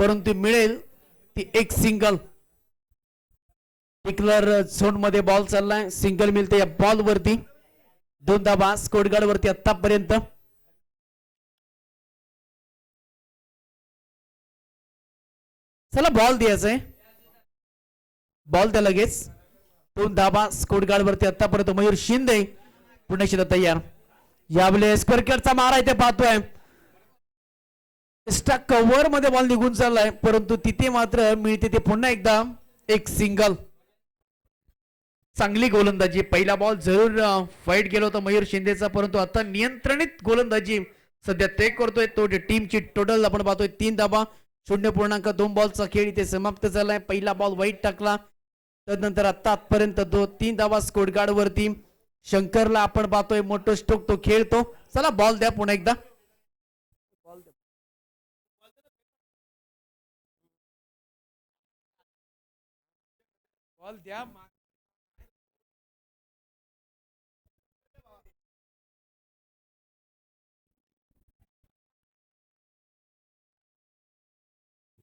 परंतु मिळेल ती एक सिंगल. टिकलर झोनमध्ये बॉल चाललाय. सिंगल मिळते या बॉल वरती दोन धाबा स्कोडगार्ड वरती आतापर्यंत. चला बॉल द्यायचंय. बॉल द्या लगेच. दोन धाबा स्कोडगार्ड वरती आतापर्यंत मयूर शिंदे. पुणे शिंदे तयार. यावेळेस स्क्वेअरचा मारा इथे पाहतोय. एक्स्ट्रा कव्हरमध्ये बॉल निघून चाललाय परंतु तिथे मात्र मिळते ते पुन्हा एकदा एक सिंगल चांगली गोलंदाजी. पहिला बॉल जरूर फाईट गेलो होता मयूर शिंदेचा परंतु आता नियंत्रणित गोलंदाजी सध्या ते करतोय. तो टीमची टोटल आपण पाहतोय तीन धाबा शून्य पूर्णांक दोन बॉलचा खेळ इथे समाप्त झालाय. पहिला बॉल वाईट टाकला. तदनंतर आता आतपर्यंत दो तीन धाबा स्कोडगार्ड वरती शंकरला आपण पाहतोय मोठं स्ट्रोक तो खेळतो. चला बॉल द्या पुन्हा एकदा. बॉल द्या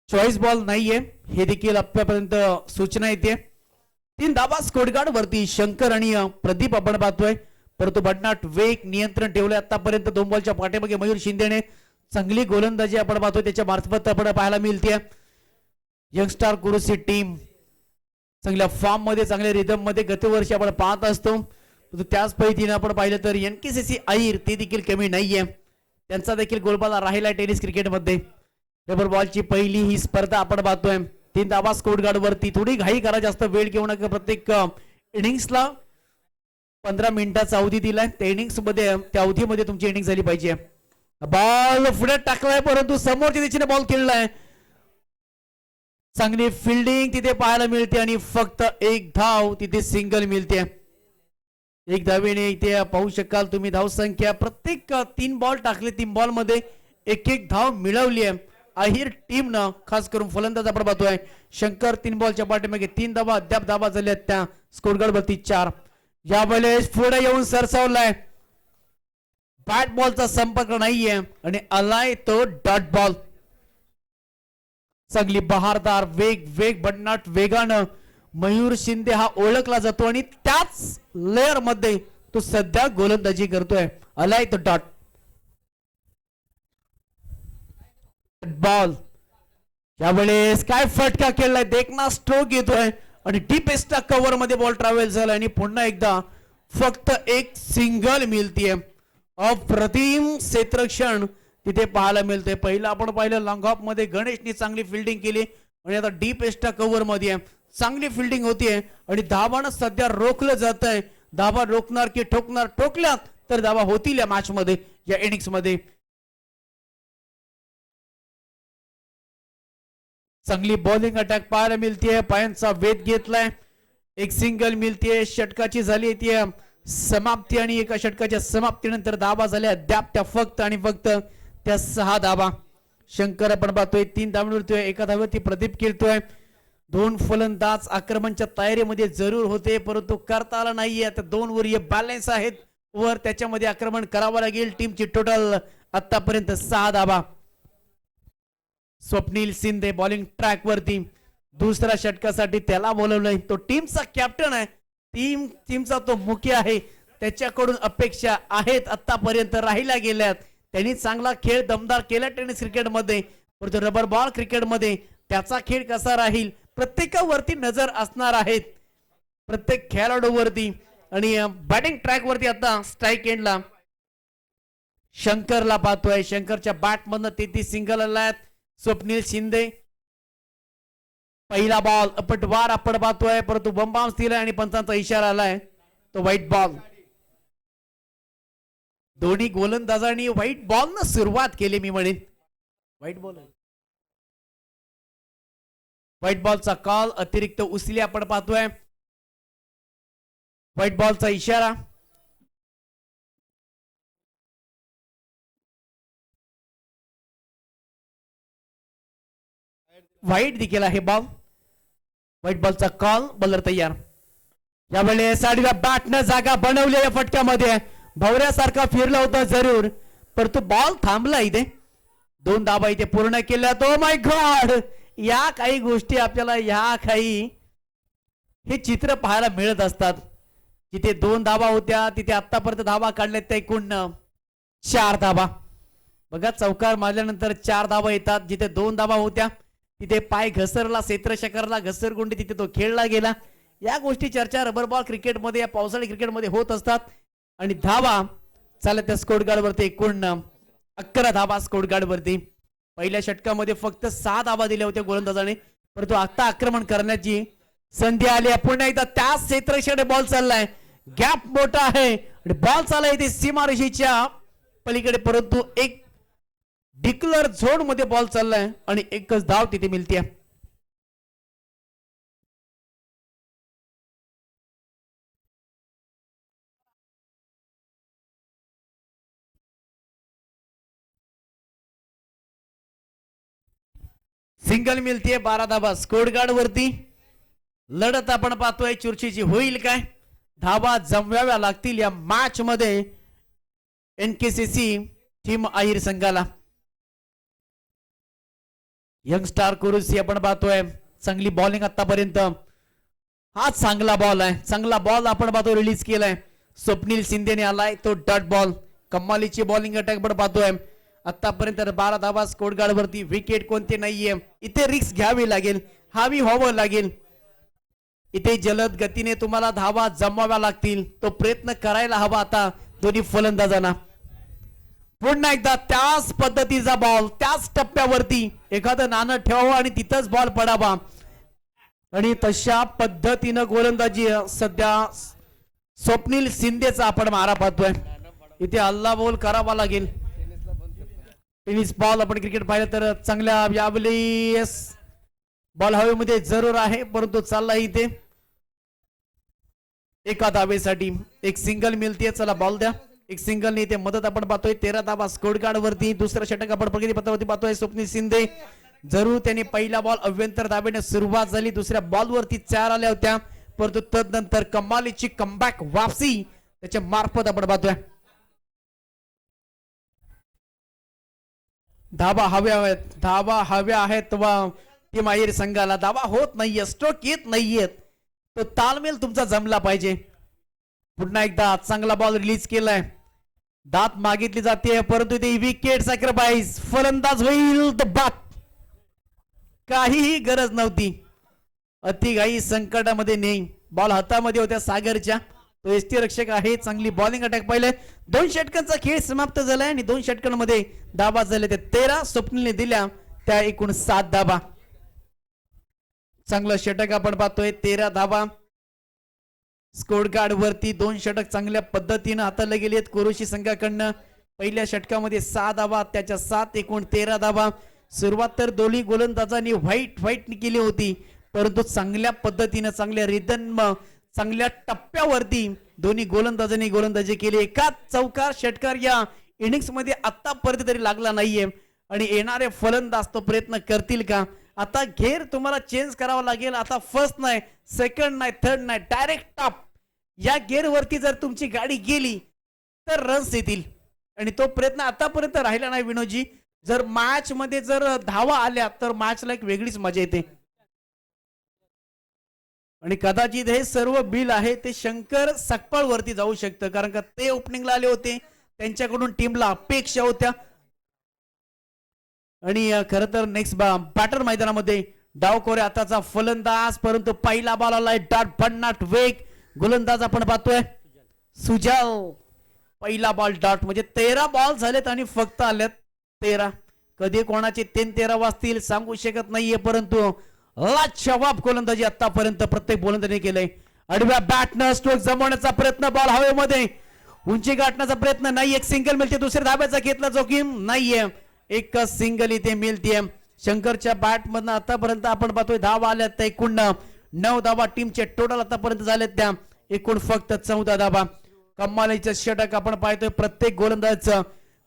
चॉईस बॉल नाहीये. हे देखील आपल्यापर्यंत सूचना येते. तीन धाबा स्कोडगार्ड वरती शंकर आणि प्रदीप आपण पाहतोय. परंतु भटनाट वेग नियंत्रण ठेवलंय आतापर्यंत दोन बॉलच्या पाठीमागे मयूर शिंदेने चांगली गोलंदाजी आपण पाहतोय. त्याच्या मार्फत आपण पाहायला मिळते. यंगस्टार कुरुसी टीम चांगल्या फॉर्ममध्ये चांगल्या रिदममध्ये गतवर्षी आपण पाहत असतो. त्याच पद्धतीने आपण पाहिलं तर एनकेसीसी आईर ते देखील कमी नाहीये. त्यांचा देखील गोलबाला राहिला टेनिस क्रिकेटमध्ये. रबर बॉलची पहिली ही स्पर्धा आपण पाहतोय. तीन धाबा स्कोर गार्ड वरती थोडी घाई करा जास्त वेळ घेऊ नका. प्रत्येक इनिंग्सला पंधरा मिनिटाचा अवधी दिलाय. त्या इनिंग्समध्ये त्या अवधीमध्ये तुमची इनिंग झाली पाहिजे. बॉल पुढे टाकलाय परंतु समोरच्या दिशेने बॉल खेळलाय. चांगली फिल्डिंग तिथे पाहायला मिळते आणि फक्त एक धाव तिथे सिंगल मिळते. एक धावेने इथे पाहू शकाल तुम्ही धाव संख्या. प्रत्येक तीन बॉल टाकले तीन बॉलमध्ये एक एक धाव मिळवली आहे. अहिर टीम न खास करून फलंदाज आपण पाहतोय. शंकर तीन बॉलच्या पाठीमागे तीन धावा अद्याप धावा झाल्या आहेत त्या. स्कोरगड वरती चार. यावेळेस पुढे येऊन सरसावलाय. बॅट बॉलचा संपर्क नाहीये आणि आलाय तो डॉट बॉल चांगली बहारदार वेग वेग भन्नाट वेगानं मयूर शिंदे हा ओळखला जातो आणि त्याच लेअरमध्ये तो सध्या गोलंदाजी करतोय. आलाय तो डॉट बॉल यावेळेस काय फटका खेळलाय? देखना स्ट्रोक येतोय. आणि डीपेस्टा कव्हरमध्ये बॉल ट्रॅव्हल झाला आणि पुन्हा एकदा फक्त एक सिंगल मिळतीये. अप्रतिम क्षेत्रक्षण तिथे पाहायला मिळते पहिलं आपण पाहिलं लॉंग ऑफमध्ये गणेशनी चांगली फिल्डिंग केली. आणि आता डीप एस्टा कव्हरमध्ये चांगली फिल्डिंग होतीये. आणि धाबानं सध्या रोखलं जात आहे धाबा रोखणार की ठोकणार ठोकल्यात तर धाबा होतील या मॅच मध्ये या इनिंग्समध्ये. चांगली बॉलिंग अटॅक पाहायला मिळतीये. पायांचा वेध घेतलाय. एक सिंगल मिळतीये. षटकाची झाली ती. समाप्ती आणि एका षटकाच्या समाप्तीनंतर धाबा झाल्या. अद्याप त्या फक्त आणि फक्त त्या सहा धाबा. शंकर आपण पाहतोय तीन धावा मिळतोय एका धाव्यावरती प्रदीप खेळतोय. दोन फलंदाज आक्रमणच्या तयारीमध्ये जरूर होते परंतु करता आला नाहीये. आता दोन वर बॅलन्स आहेत. वर त्याच्यामध्ये आक्रमण करावं लागेल. टीमची टोटल आतापर्यंत सहा धाबा. स्वप्नील शिंदे बॉलिंग ट्रॅक वरती. दुसऱ्या षटकासाठी त्याला बोलवलंय. तो टीमचा कॅप्टन आहे. टीम टीमचा तो मुख्य आहे. त्याच्याकडून अपेक्षा आहेत. आतापर्यंत राहिल्या गेल्यात. त्यांनी चांगला खेळ दमदार केला टेनिस क्रिकेटमध्ये. परंतु रबर बॉल क्रिकेटमध्ये त्याचा खेळ कसा राहील? प्रत्येकावरती नजर असणार आहेत. प्रत्येक खेळाडूवरती. आणि बॅटिंग ट्रॅक वरती आता स्ट्राईक एंडला शंकरला पाहतोय. शंकरच्या बॅट मधनं तेहतीस सिंगल आलाय स्वप्नील शिंदे. पहिला बॉल अपटवार आपण पाहतोय. परंतु बंबाम दिलाय आणि पंचांचा इशारा आलाय. तो व्हाईट बॉल दोन्ही गोलंदाजांनी व्हाईट बॉल न सुरुवात केली मी म्हणेन. व्हाईट बॉल व्हाईट बॉलचा कॉल अतिरिक्त उचली आपण पाहतोय. व्हाईट बॉलचा इशारा. व्हाईट देखील आहे बॉल व्हाईट बॉलचा कॉल बॉलर तयार. यावेळेस साडीला बॅटनं जागा बनवली या फटक्यामध्ये. भवऱ्यासारखा फिरला होता जरूर परंतु बॉल थांबला इथे. दोन धाबा इथे पूर्ण केल्या तो oh माय गॉड या काही गोष्टी आपल्याला या काही हे चित्र पाहायला मिळत असतात. जिथे दोन धाबा होत्या तिथे आतापर्यंत धाबा काढल्यात त्या एकूण चार धाबा. बघा चौकार मारल्यानंतर चार धाबा येतात. जिथे दोन धाबा होत्या तिथे पाय घसरला क्षेत्रशकरला घसरगुंडी तिथे तो खेळला गेला. या गोष्टी चर्चा रबर बॉल क्रिकेटमध्ये या पावसाळी क्रिकेटमध्ये होत असतात. आणि धावा. चालत त्या स्कोर गार्डवरती एकूण अकरा धाबा स्कोर गार्डवरती. पहिल्या षटकामध्ये फक्त सहा धाबा दिल्या होत्या गोलंदाजाने. परंतु आता आक्रमण करण्याची संधी आली आहे. पुन्हा एकदा त्याच क्षेत्रक्षेत्र बॉल चाललाय. गॅप मोठा आहे. आणि बॉल चालला इथे सीमारेषेच्या पलीकडे. परंतु एक डिक्लर झोनमध्ये बॉल चाललाय. आणि एकच धाव तिथे मिळते सिंगल मिळतीये बारा धाबा स्कोर वरती लढत आपण पाहतोय. चुरशीची होईल काय? धाबा जमवाव्या लागतील या मॅच मध्ये एनकेसीसी टीम आहिर संघाला. यंग स्टार कुरुसी आपण पाहतोय. चांगली बॉलिंग आतापर्यंत हा चांगला बॉल आहे. चांगला बॉल आपण पाहतो रिलीज केलाय. स्वप्नील शिंदेने आलाय तो डट बॉल कम्मालीची बॉलिंग अटॅक पण पाहतोय. आतापर्यंत बारा धावा स्कोर वरती विकेट कोणते नाहीये. इथे रिक्स घ्यावी लागेल हावी व्हावं लागेल. इथे जलद गतीने तुम्हाला धावा जमवाव्या लागतील. तो प्रयत्न करायला हवा आता. दोन्ही फलंदाजांना. पुन्हा एकदा त्याच पद्धतीचा बॉल त्याच टप्प्यावरती एखादं नाणं ठेवावं आणि तिथंच बॉल पडावा. आणि तशा पद्धतीनं गोलंदाजी सध्या स्वप्नील शिंदेचा आपण मारा पाहतोय. इथे हल्ला बोल करावा लागेल. टेनिस बॉल आपण क्रिकेट पाहिलं तर चांगल्या यावेळेस बॉल हवेमध्ये जरूर आहे परंतु चालला इथे. एका धावेसाठी एक सिंगल मिळते चला बॉल द्या. एक सिंगल इथे मदत आपण पाहतोय. तेरा दाबा स्कोर कार्ड वरती. दुसरा षटक आपण प्रगती पत्रावरती पाहतोय. स्वप्नील शिंदे जरूर त्याने पहिला बॉल अभ्यंतर धाब्याने सुरुवात झाली. दुसऱ्या बॉल वरती चार आल्या होत्या. परंतु तदनंतर कमालीची कमबॅक वापसी. त्याच्या मार्फत आपण पाहतोय. धाबा हव्या आहेत धाबा हव्या आहेत वा. ती माहेर संघाला धाबा होत नाहीये स्ट्रोक येत नाहीयेत तो तालमेल तुमचा जमला पाहिजे. पुन्हा एकदा चांगला बॉल रिलीज केलाय. दात मागितली जाते परंतु ते विकेट सॅक्रिफाईस फलंदाज होईल तर बात काहीही गरज नव्हती. अतिघाई संकटामध्ये नाही बॉल हातामध्ये होत्या सागरच्या. तो एसटी रक्षक आहे चांगली बॉलिंग अटॅक पाहिलंय. दोन षटकांचा खेळ समाप्त झालाय आणि दोन षटकांमध्ये धाबा झाले ते तेरा स्वप्नीलने दिल्या त्या एकूण सात धाबा चांगलं षटक आपण पाहतोय तेरा धाबा स्कोर कार्ड वरती दोन षटक चांगल्या पद्धतीनं हाताळले गेले आहेत कोरोशी संघाकडनं पहिल्या षटकामध्ये सहा धाबा त्याच्या सात एकूण तेरा धाबा सुरुवात तर दोन्ही गोलंदाजांनी व्हाईट व्हाईट केली होती परंतु चांगल्या पद्धतीनं चांगल्या रिदन चांगल्या टप्प्यावरती दोन्ही गोलंदाजांनी गोलंदाजी केली. एकाच चौकार षटकार या इनिंग्समध्ये आतापर्यंत तरी लागला नाहीये. आणि येणारे फलंदाज तो प्रयत्न करतील का? आता घेर तुम्हाला चेंज करावा लागेल. आता फर्स्ट नाही सेकंड नाही थर्ड नाही डायरेक्ट टॉप या गेअरवरती जर तुमची गाडी गेली तर रन्स येतील. आणि तो प्रयत्न आतापर्यंत राहिला नाही विनोजी जर मॅच मध्ये जर धावा आल्या तर मॅचला एक वेगळीच मजा येते. आणि कदाचित हे सर्व बिल आहे ते शंकर सकपाळवरती जाऊ शकतं. कारण का ते ओपनिंगला आले होते. त्यांच्याकडून टीमला अपेक्षा होत्या. आणि खर तर नेक्स्ट बॅटर मैदानामध्ये डावखोरे आताचा फलंदाज परंतु पहिला बॉल आलाय. डॉट भन्नाट वेग गोलंदाज आपण पाहतोय. सुजाव पहिला बॉल डॉट म्हणजे तेरा बॉल झालेत आणि फक्त आल्यात तेरा. कधी कोणाचे तीन तेरा वाजतील सांगू शकत नाहीये परंतु लाजवाब गोलंदाजी आतापर्यंत प्रत्येक गोलंदाजीने केलंय. अडव्या बॅटनं स्ट्रोक जमवण्याचा प्रयत्न बॉल हवेमध्ये. उंची गाठण्याचा प्रयत्न नाही एक सिंगल मिळते दुसऱ्या धाब्याचा घेतला जोखीम नाहीये. एक सिंगल इथे मिळतीये. शंकरच्या बॅट मधनं आतापर्यंत आपण पाहतोय धावा आल्यात त्या एकूण नऊ धावा टीमचे टोटल आतापर्यंत झालेत त्या. एकूण फक्त चौदा धावा. कम्मालीचं षटक आपण पाहतोय प्रत्येक गोलंदाजचं.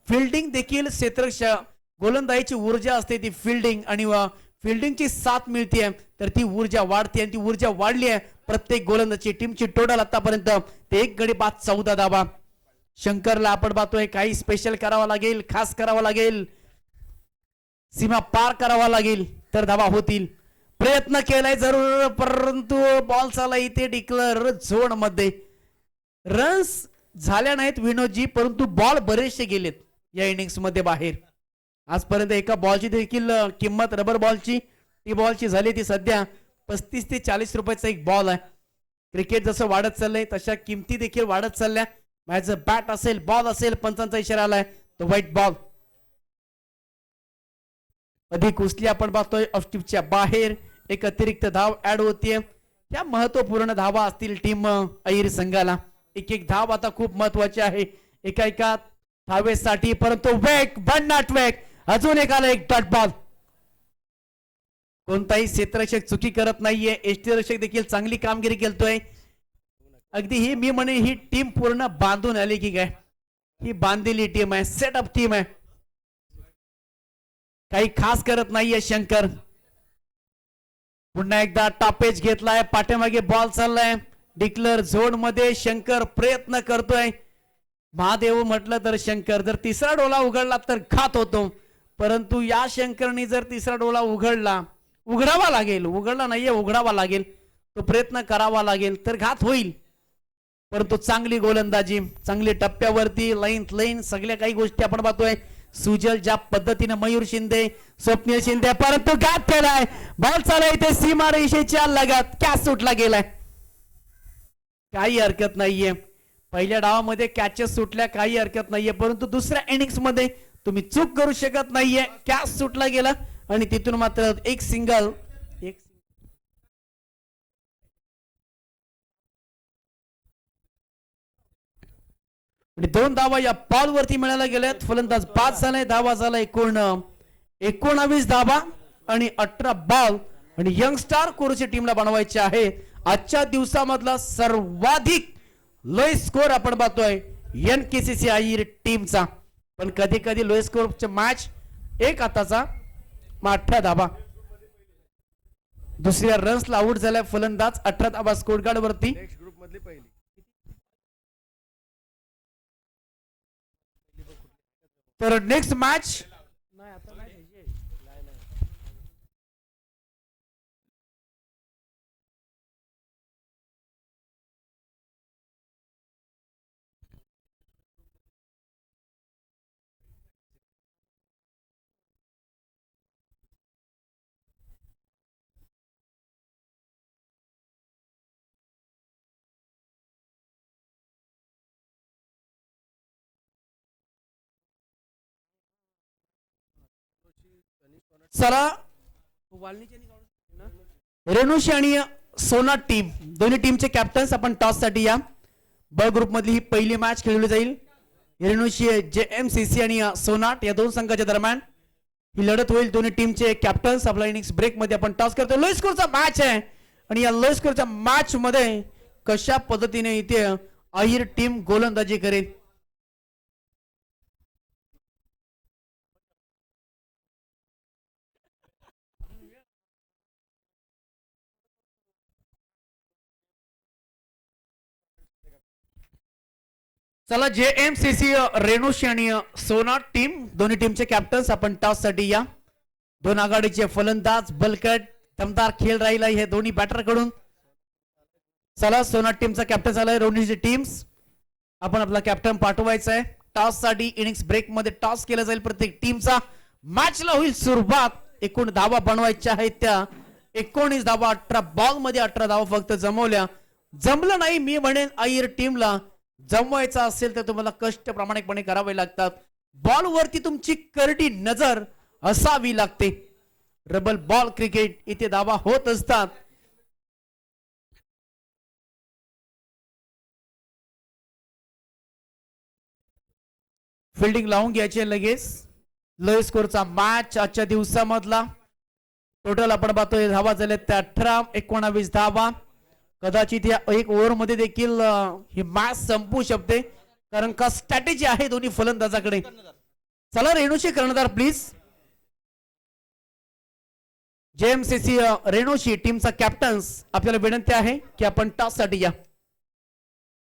फिल्डिंग देखील क्षेत्रक्ष गोलंदाजीची ऊर्जा असते ती फिल्डिंग आणि फिल्डिंगची साथ मिळते तर ती ऊर्जा वाढते आणि ती ऊर्जा वाढली आहे. प्रत्येक गोलंदाजी टीमची टोटल आतापर्यंत. ते एक गडी बाद चौदा धावा. शंकरला आपण पाहतोय काही स्पेशल करावा लागेल खास करावा लागेल. सीमा पार करावा लागेल तर धावा होतील. प्रयत्न केलाय जरूर परंतु बॉल चाला इथे डिक्लर झोनमध्ये. रन्स झाल्या नाहीत विनोदजी परंतु बॉल बरेचसे गेलेत या इनिंग्समध्ये बाहेर. आजपर्यंत एका बॉलची देखील किंमत रबर बॉलची ती बॉलची झाली ती सध्या पस्तीस ते चाळीस रुपयाचा एक बॉल आहे. क्रिकेट जसं वाढत चाललंय तशा किमती देखील वाढत चालल्या. माझं बॅट असेल बॉल असेल पंचांचा इशारा आलाय तो व्हाईट बॉल अधिक उचली आपण पाहतोय ऑफस्टिपच्या बाहेर एक अतिरिक्त धाव ऍड होतीये. या महत्त्वपूर्ण धावा असतील टीम अहिर संघाला. एक एक धाव आता खूप महत्वाची आहे. एका एका धावेसाठी परंतु वेग भन्नाट वेग. अजून एक आला एक डॉट बॉल कोणताही क्षेत्ररक्षक चुकी करत नाहीये. एसटी रक्षक देखील चांगली कामगिरी केलतोय. अगदी ही मी म्हणे ही टीम पूर्ण बांधून आली की काय? ही बांधलेली टीम आहे. सेटअप टीम आहे. काही खास करत नाहीये शंकर. पुन्हा एकदा टापेज घेतलाय. पाठीमागे बॉल चाललाय. डिक्लर झोनमध्ये शंकर प्रयत्न करतोय. महादेव म्हटलं तर शंकर जर तिसरा डोला उघडला तर खात होतो. परंतु या शंकरनी जर तिसरा डोळा उघडला उघडावा लागेल उघडला नाहीये उघडावा लागेल तो प्रयत्न करावा लागेल तर घात होईल. परंतु चांगली गोलंदाजी चांगली टप्प्यावरती लाईन लाईन सगळ्या काही गोष्टी आपण पाहतोय. सुजल ज्या पद्धतीने मयूर शिंदे स्वप्नील शिंदे परंतु घात केलाय. बॉल चालाय इथे सीमा रेषेच्या लगात कॅच सुटला गेलाय. काही हरकत नाहीये. पहिल्या डावामध्ये कॅचेस सुटल्या काही हरकत नाहीये. परंतु दुसऱ्या इनिंग्समध्ये तुम्ही चूक करू शकत नाहीये. कॅच सुटला गेला. आणि तिथून मात्र एक सिंगल एक आणि दोन धावा या बॉल वरती मिळायला गेल्यात. फलंदाज पाच झालाय धावा झाला एकूण एकोणावीस धावा आणि अठरा बॉल आणि यंग स्टार कोरच्या टीमला बनवायचे आहे. आजच्या दिवसामधला सर्वाधिक लोय स्कोर आपण पाहतोय. N K C C I टीमचा पण कधी कधी लोय स्कोरचे मॅच एक हाताचा मग अठरा धाबा. दुसऱ्या रन्सला आउट झालाय फलंदाज अठरा धाबा स्कोर कार्ड वरती. तर नेक्स्ट मॅच चला रेणुशी आणि सोना टीम दोन्ही टीमचे कॅप्टन्स आपण टॉससाठी या. ब ग्रुप मधली ही पहिली मॅच खेळली जाईल. रेणुशी जे एम सी सी आणि सोनाट या दोन संघाच्या दरम्यान ही लढत होईल. दोन्ही टीमचे कॅप्टन्स आपला इनिंग्स ब्रेकमध्ये आपण टॉस करतो लोय स्कोरचा मॅच आहे. आणि या लोय स्कोरच्या मॅच मध्ये कशा पद्धतीने इथे अहिर टीम गोलंदाजी करेल? चला जे एम सी सी रेणुशी आणि सोना टीम दोन्ही टीमचे कॅप्टन्स आपण टॉससाठी या. दोन आघाडीचे फलंदाज बलकट दमदार खेळ राहिला हे दोन्ही बॅटरकडून. चला सोना टीमचा कॅप्टन झालाय रोनीची टीम्स आपण आपला कॅप्टन पाठवायचा आहे टॉससाठी इनिंग्स ब्रेकमध्ये टॉस केला जाईल प्रत्येक टीमचा मॅचला होईल सुरुवात. एकूण धावा बनवायच्या आहेत त्या. एकोणीस धावा अठरा बॉलमध्ये अठरा धावा फक्त जमवल्या. जमलं नाही मी म्हणेन आईर टीमला जमवायचं असेल तर तुम्हाला कष्ट प्रामाणिकपणे करावे लागतात. बॉलवरती तुमची करडी नजर असावी लागते. रबल बॉल क्रिकेट इथे धावा होत असतात. फिल्डिंग लावून घ्यायचे लगेच. लय स्कोरचा मॅच आजच्या दिवसामधला. टोटल आपण पाहतोय धावा झाल्यात त्या अठरा एकोणावीस धावा कदाचित या एक ओव्हरमध्ये देखील ही मॅच संपू शकते. कारण का स्ट्रॅटेजी आहे दोन्ही फलंदाजाकडे. चला रेणुशी कर्णधार प्लीज जेएमसीसी रेणुशी टीमचा कॅप्टन्स आपल्याला विनंती आहे की आपण टॉससाठी या.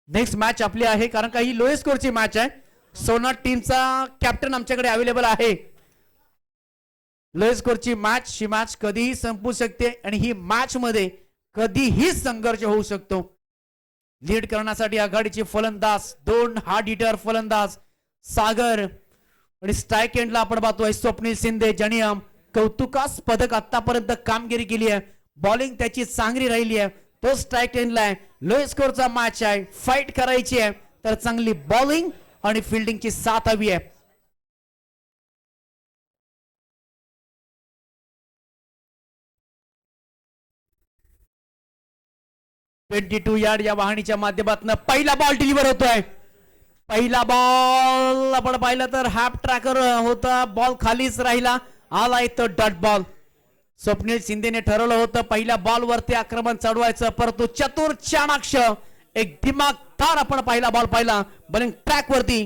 नेक्स्ट मॅच आपली आहे कारण का ही लोएस्ट स्कोरची मॅच आहे. सोना टीमचा कॅप्टन आमच्याकडे अवेलेबल आहे. लोएस्ट स्कोरची मॅच ही मॅच कधीही संपू शकते. आणि ही मॅच मध्ये कधीही संघर्ष होऊ शकतो. लीड करण्यासाठी आघाडीचे फलंदाज दोन हार्ड हिटर फलंदाज सागर आणि स्ट्राईक एंडला आपण पाहतोय स्वप्नील शिंदे जनियम कौतुकास्पदक कौतुकास पदक आतापर्यंत कामगिरी केली आहे. बॉलिंग त्याची चांगली राहिली आहे. तो स्ट्राईक एंडला आहे. लो स्कोरचा मॅच आहे. फाईट करायची आहे. तर चांगली बॉलिंग आणि फिल्डिंगची साथ हवी आहे. ट्वेंटी टू यार्ड या वाहणीच्या माध्यमातून पहिला बॉल डिलिव्हर होतोय. पहिला बॉल आपण पाहिलं तर हाफ ट्रॅकर होता बॉल खालीच राहिला. आलाय तो डट बॉल स्वप्नील शिंदेने ठरवलं होतं पहिल्या बॉल वरती आक्रमण चढवायचं परंतु चतुर चाणाक्ष एक दिमागदार आपण पहिला बॉल पाहिला. बॉलिंग ट्रॅक वरती.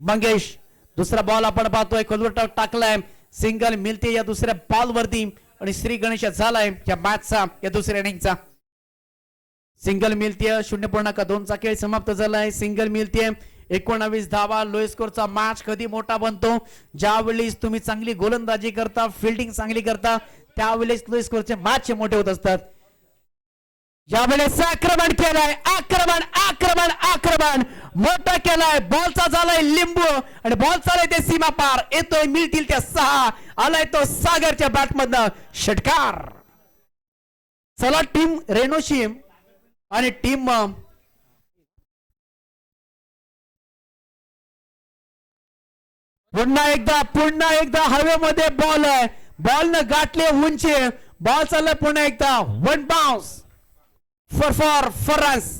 मंगेश दुसरा बॉल आपण पाहतोय कोलवट टाकलाय. सिंगल मिळते या दुसऱ्या बॉल वरती. आणि श्री गणेश झालाय या मॅचचा या दुसऱ्या इनिंगचा सिंगल मिळतीय शून्य पूर्णांक दोनचा खेळ समाप्त झालाय. सिंगल मिळतीय एकोणावीस धावा. लो स्कोरचा मॅच कधी मोठा बनतो? ज्यावेळेस तुम्ही चांगली गोलंदाजी करता फिल्डिंग चांगली करता त्यावेळेस लो स्कोरचे मॅच मोठे होत असतात. यावेळेस आक्रमण केलंय. आक्रमण आक्रमण आक्रमण. मोठा केलाय. बॉलचा झालाय लिंबू आणि बॉल चालाय ते सीमा पार. येतोय मिळतील त्या सहा. आलाय तो सागरच्या बॅटमधनं षटकार. चला टीम रेनोशी आणि टीम पुन्हा एकदा पुन्हा एकदा हवेमध्ये बॉल आहे. बॉल न गाठले उंची. बॉल चालला पुन्हा एकदा. वन बाउन्स फॉर फॉर फरस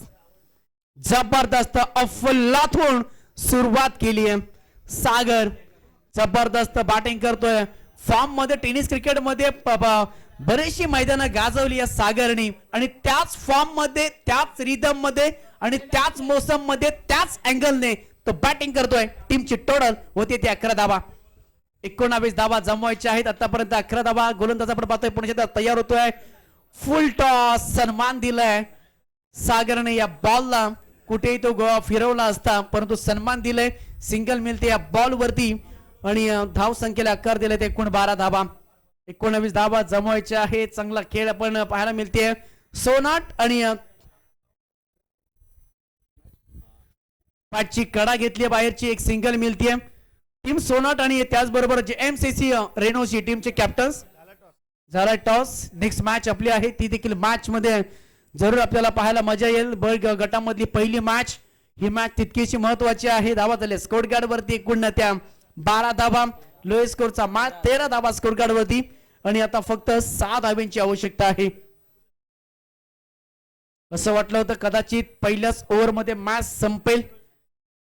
जबरदस्त अफलातून सुरुवात केली आहे. सागर जबरदस्त बॅटिंग करतोय. फॉर्ममध्ये टेनिस क्रिकेटमध्ये बरीचशी मैदानं गाजवली आहे सागरने आणि त्याच फॉर्ममध्ये त्याच रिदममध्ये आणि त्याच मोसममध्ये त्याच अँगलने तो बॅटिंग करतोय टीमची टोटल होते ते अकरा धावा. एकोणावीस धावा जमवायचे आहेत. आतापर्यंत अकरा धावा गोलंदाज आपण पाहतोय. पुणे तयार होतोय. फुल टॉस सन्मान दिलाय. सागरने या बॉलला कुठेही तो गोवा फिरवला असता परंतु सन्मान दिलाय. सिंगल मिळते या बॉल वरती. आणि धाव संख्येला आकार दिलाय ते एकूण बारा धावा. एकोणावीस धावा जमवायचे आहे चांगला खेळ आपण पाहायला मिळते. सोनाट आणि अं, पाचची कडा घेतली बाहेरची एक सिंगल मिळतीये टीम सोनाट आणि त्याचबरोबर जे एम सी सी रेनोची टीमचे कॅप्टन्स झाला टॉस नेक्स्ट मॅच आपली आहे. ती देखील मॅच मध्ये जरूर आपल्याला पाहायला मजा येईल. ब गटामधली पहिली मॅच ही मॅच तितकीशी महत्वाची आहे. धावा झाले स्कोर गार्ड वरती एकूण त्या बारा धावा. लोएस्ट स्कोरचा मॅच तेरा धावा स्कोर गार्ड वरती आणि आता फक्त सहा धाव्यांची आवश्यकता आहे. असं वाटलं होतं कदाचित पहिल्याच ओव्हरमध्ये मॅच संपेल.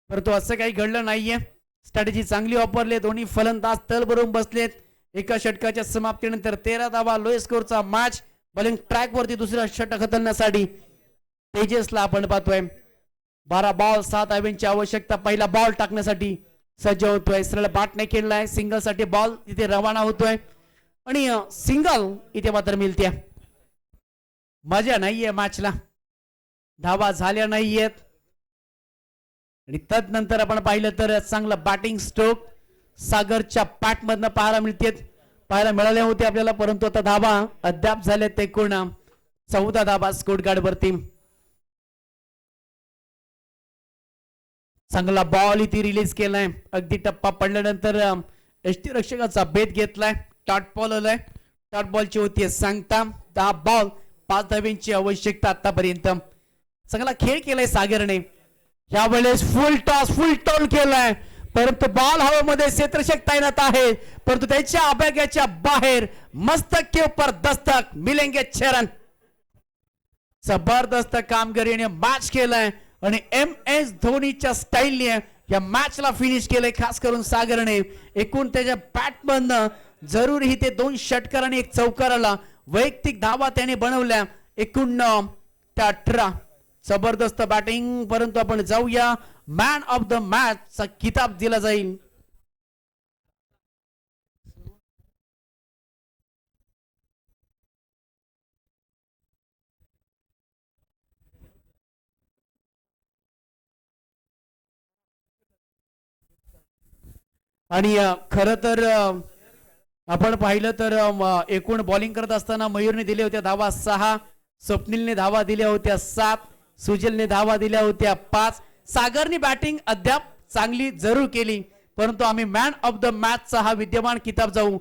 परंतु असं काही घडलं नाहीये. स्ट्रॅटेजी चांगली वापरली दोन्ही फलंदाज तल भरून बसलेत. एका षटकाच्या समाप्तीनंतर तेरा धावा लो स्कोरचा मॅच बॉलिंग ट्रॅक वरती दुसरा षटक हतलण्यासाठी तेजसला आपण पाहतोय. बारा बॉल सात धाव्यांची आवश्यकता पहिला बॉल टाकण्यासाठी. सज्ज होतोय सरळ बाट नाही खेळलाय सिंगलसाठी बॉल इथे रवाना होतोय. आणि सिंगल इथे मात्र मिळते मजा नाहीये मॅचला धावा झाल्या नाहीयेत. आणि तदनंतर आपण पाहिलं तर चांगलं बॅटिंग स्ट्रोक सागरच्या पॅट मधनं पाहायला मिळते पाहायला मिळाले होते आपल्याला परंतु आता धावा अद्याप झाले ते कोण? चौदा धाबा स्कोर गार्ड चांगला बॉल इथे रिलीज केलाय. अगदी टप्पा पडल्यानंतर यष्टी रक्षकाचा भेद घेतलाय. टॉट बॉल आलाय. टॉट बॉलची होती सांगता. दहा बॉल पाच धाव्यांची आवश्यकता आतापर्यंत. चांगला खेळ केलाय सागरने. यावेळेस फुल टॉस फुल टॉल केलाय. परंतु बॉल हवेमध्ये क्षेत्रशेक तैनात आहे. परंतु त्याच्या अभ्यागाच्या बाहेर मस्तक के ऊपर दस्तक. मिलेंगे चरण जबरदस्त कामगिरीने मॅच केलाय. आणि एम एस धोनीच्या स्टाईलने या मॅचला फिनिश केलंय खास करून सागरने. एकूण त्याच्या बॅटमधनं जरूरही ते दोन षटकार आणि एक चौकाराला वैयक्तिक धावा त्याने बनवल्या. एकूण त्या अठरा. जबरदस्त बॅटिंग परंतु आपण जाऊया. मॅन ऑफ द मॅच चा किताब दिला जाईल. आणि खरं तर आपण पाहिलं तर एकूण बॉलिंग करत असताना मयूरने दिले होत्या धावा सहा स्वप्नीलने धावा दिल्या होत्या सात सुजलने धावा दिल्या होत्या पाच. सागरनी बॅटिंग अद्याप चांगली जरूर केली परंतु आम्ही मॅन ऑफ द मॅचचा हा विद्यमान किताब जाऊ.